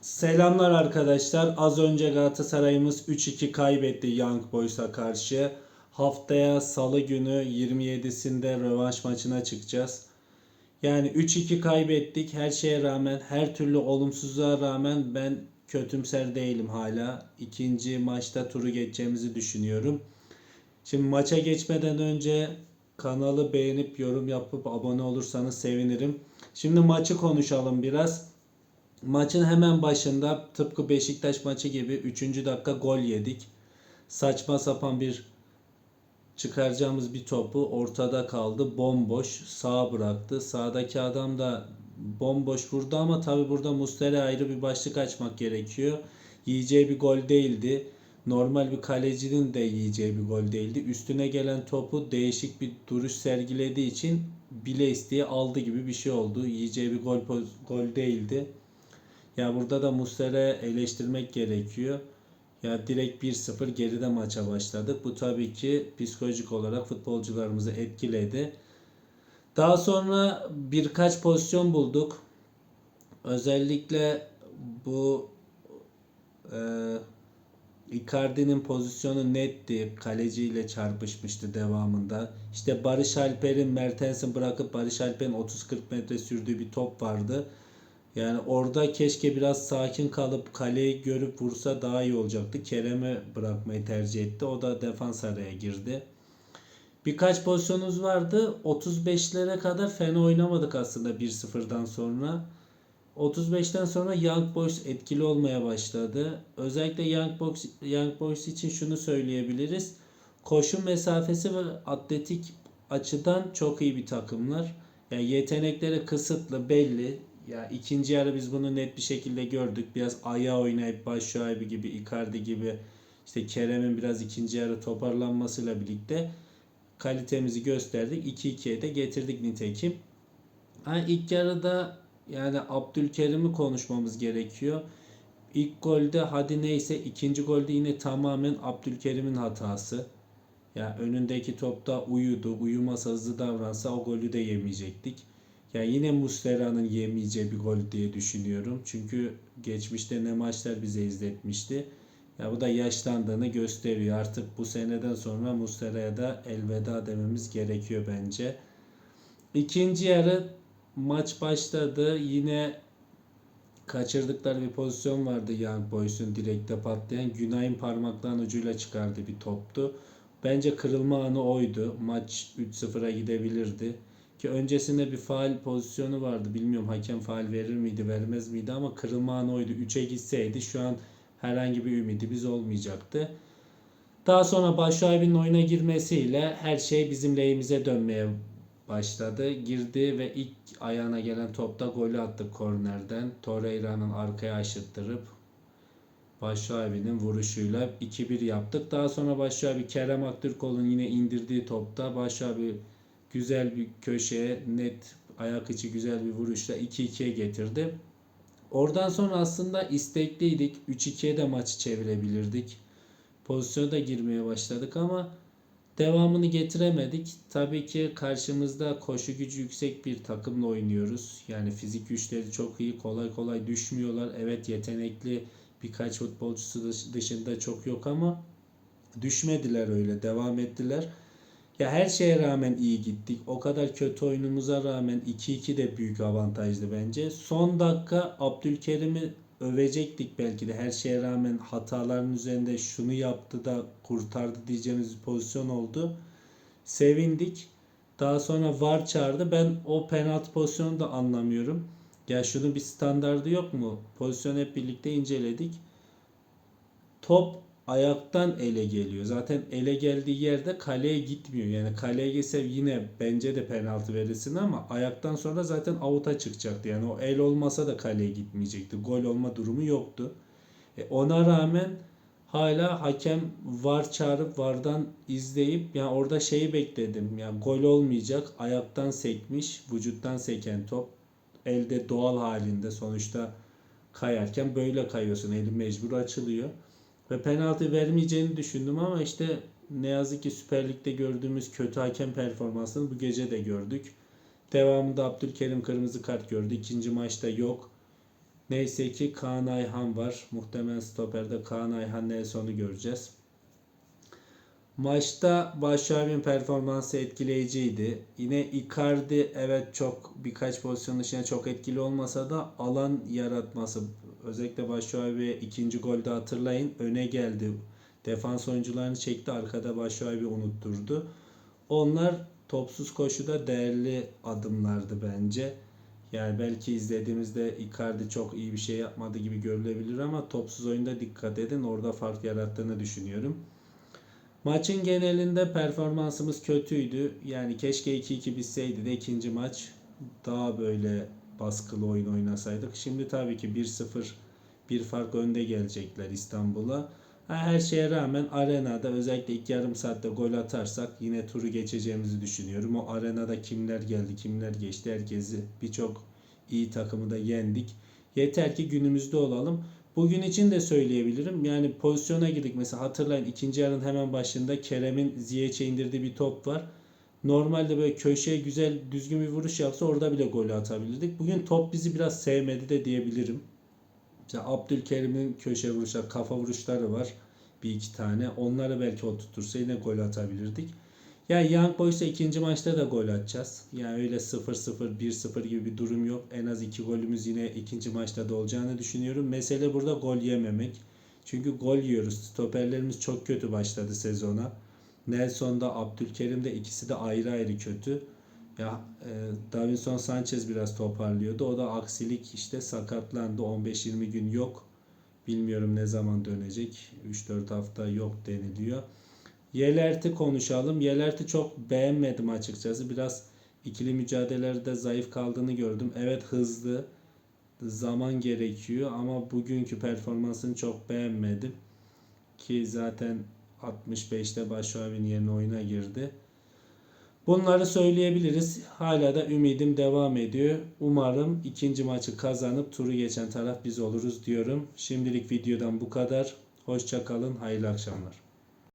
Selamlar arkadaşlar. Az önce Galatasaray'ımız 3-2 kaybetti Young Boys'a karşı. Haftaya Salı günü 27'sinde rövanş maçına çıkacağız. Yani 3-2 kaybettik. Her şeye rağmen, her türlü olumsuzluğa rağmen ben kötümser değilim hala. İkinci maçta turu geçeceğimizi düşünüyorum. Şimdi maça geçmeden önce kanalı beğenip yorum yapıp abone olursanız sevinirim. Şimdi maçı konuşalım biraz. Maçın hemen başında tıpkı Beşiktaş maçı gibi 3. dakika gol yedik. Saçma sapan bir çıkaracağımız bir topu ortada kaldı. Bomboş sağa bıraktı. Sağdaki adam da bomboş vurdu ama tabi burada Muslera ayrı bir başlık açmak gerekiyor. Yiyeceği bir gol değildi. Normal bir kalecinin de yiyeceği bir gol değildi. Üstüne gelen topu değişik bir duruş sergilediği için bile isteye aldı gibi bir şey oldu. Yiyeceği bir gol gol değildi. Ya burada da Muslera'ya eleştirmek gerekiyor. Ya direkt 1-0 geride maça başladık. Bu tabii ki psikolojik olarak futbolcularımızı etkiledi. Daha sonra birkaç pozisyon bulduk. Özellikle bu e, Icardi'nin pozisyonu netti. Kaleciyle çarpışmıştı devamında. İşte Barış Alper'in Mertens'i bırakıp Barış Alper'in 30-40 metre sürdüğü bir top vardı. Yani orada keşke biraz sakin kalıp kaleyi görüp vursa daha iyi olacaktı. Kerem'e bırakmayı tercih etti. O da defans araya girdi. Birkaç pozisyonumuz vardı. 35'lere kadar fena oynamadık aslında 1-0'dan sonra. 35'ten sonra Young Boys etkili olmaya başladı. Özellikle Young Boys, Young Boys için şunu söyleyebiliriz. Koşu mesafesi ve atletik açıdan çok iyi bir takımlar. Yani yetenekleri kısıtlı belli. Ya ikinci yarı biz bunu net bir şekilde gördük. Biraz ayağa oynayıp Başşuaybi gibi, Icardi gibi işte Kerem'in biraz ikinci yarı toparlanmasıyla birlikte kalitemizi gösterdik. 2-2'ye de getirdik nitekim. Ha, ilk yarıda yani Abdülkerim'i konuşmamız gerekiyor. İlk golde hadi neyse ikinci golde yine tamamen Abdülkerim'in hatası. Ya önündeki topta uyudu. Uyumasa hızlı davransa o golü de yemeyecektik. Ya yine Muslera'nın yemeyeceği bir gol diye düşünüyorum. Çünkü geçmişte ne maçlar bize izletmişti. Ya bu da yaşlandığını gösteriyor. Artık bu seneden sonra Muslera'ya da elveda dememiz gerekiyor bence. İkinci yarı maç başladı. Yine kaçırdıkları bir pozisyon vardı Young Boys'un direkte patlayan. Günay'ın parmaklarının ucuyla çıkardığı bir toptu. Bence kırılma anı oydu. Maç 3-0'a gidebilirdi. Ki öncesinde bir faal pozisyonu vardı. Bilmiyorum hakem faal verir miydi vermez miydi ama kırılma anı oydu. 3'e gitseydi şu an herhangi bir ümidimiz olmayacaktı. Daha sonra Başşuabi'nin oyuna girmesiyle her şey bizim lehimize dönmeye başladı. Girdi ve ilk ayağına gelen topta golü attık kornerden. Torreira'nın arkaya aşırttırıp Başşuabi'nin vuruşuyla 2-1 yaptık. Daha sonra Başşuabi Kerem Aktürkoğlu'nun yine indirdiği topta Başşuabi güzel bir köşeye net ayak içi güzel bir vuruşla 2-2'ye getirdi. Oradan sonra aslında istekliydik. 3-2'ye de maçı çevirebilirdik. Pozisyona da girmeye başladık ama devamını getiremedik. Tabii ki karşımızda koşu gücü yüksek bir takımla oynuyoruz. Yani fizik güçleri çok iyi. Kolay kolay düşmüyorlar. Evet yetenekli birkaç futbolcusu dış- dışında çok yok ama düşmediler öyle. Devam ettiler. Ya her şeye rağmen iyi gittik. O kadar kötü oyunumuza rağmen 2-2 de büyük avantajlı bence. Son dakika Abdülkerim'i övecektik belki de. Her şeye rağmen hataların üzerinde şunu yaptı da kurtardı diyeceğimiz bir pozisyon oldu. Sevindik. Daha sonra VAR çağırdı. Ben o penaltı pozisyonu da anlamıyorum. Ya şunun bir standardı yok mu? Pozisyonu hep birlikte inceledik. Top ayaktan ele geliyor. Zaten ele geldiği yerde kaleye gitmiyor. Yani kaleye gelse yine bence de penaltı verilsin ama ayaktan sonra zaten avuta çıkacaktı. Yani o el olmasa da kaleye gitmeyecekti. Gol olma durumu yoktu. E ona rağmen hala hakem var çağırıp vardan izleyip yani orada şeyi bekledim. Yani gol olmayacak. Ayaktan sekmiş, vücuttan seken top elde doğal halinde sonuçta kayarken böyle kayıyorsun. Eli mecbur açılıyor. Ve penaltı vermeyeceğini düşündüm ama işte ne yazık ki Süper Lig'de gördüğümüz kötü hakem performansını bu gece de gördük. Devamında Abdülkerim kırmızı kart gördü. İkinci maçta yok. Neyse ki Kaan Ayhan var. Muhtemelen stoperde Kaan Ayhan Nelson'u göreceğiz. Maçta Başşuay'ın performansı etkileyiciydi. Yine Icardi evet çok birkaç pozisyon dışında çok etkili olmasa da alan yaratması özellikle Başşuay'ı ikinci golde hatırlayın öne geldi. Defans oyuncularını çekti arkada Başşuay'ı unutturdu. Onlar topsuz koşuda değerli adımlardı bence. Yani belki izlediğimizde Icardi çok iyi bir şey yapmadı gibi görülebilir ama topsuz oyunda dikkat edin. Orada fark yarattığını düşünüyorum. Maçın genelinde performansımız kötüydü. Yani keşke 2-2 bitseydi de ikinci maç daha böyle baskılı oyun oynasaydık. Şimdi tabii ki 1-0 bir fark önde gelecekler İstanbul'a. Her şeye rağmen arenada özellikle ilk yarım saatte gol atarsak yine turu geçeceğimizi düşünüyorum. O arenada kimler geldi, kimler geçti herkesi birçok iyi takımı da yendik. Yeter ki günümüzde olalım. Bugün için de söyleyebilirim. Yani pozisyona girdik. Mesela hatırlayın ikinci yarının hemen başında Kerem'in Ziyech'e indirdiği bir top var. Normalde böyle köşeye güzel düzgün bir vuruş yapsa orada bile golü atabilirdik. Bugün top bizi biraz sevmedi de diyebilirim. Mesela Abdülkerim'in köşe vuruşları, kafa vuruşları var. Bir iki tane. Onları belki o tutursa yine gol atabilirdik. Yani Young Boys'a ikinci maçta da gol atacağız. Yani öyle 0-0, 1-0 gibi bir durum yok. En az iki golümüz yine ikinci maçta da olacağını düşünüyorum. Mesele burada gol yememek. Çünkü gol yiyoruz. Stoperlerimiz çok kötü başladı sezona. Nelson da Abdülkerim de ikisi de ayrı ayrı kötü. Ya e, Davinson Sanchez biraz toparlıyordu. O da aksilik işte sakatlandı. 15-20 gün yok. Bilmiyorum ne zaman dönecek. 3-4 hafta yok deniliyor. Yelert'i konuşalım. Yelert'i çok beğenmedim açıkçası. Biraz ikili mücadelelerde zayıf kaldığını gördüm. Evet hızlı. Zaman gerekiyor ama bugünkü performansını çok beğenmedim. Ki zaten 65'te Başuavi'nin yerine oyuna girdi. Bunları söyleyebiliriz. Hala da ümidim devam ediyor. Umarım ikinci maçı kazanıp turu geçen taraf biz oluruz diyorum. Şimdilik videodan bu kadar. Hoşça kalın. Hayırlı akşamlar.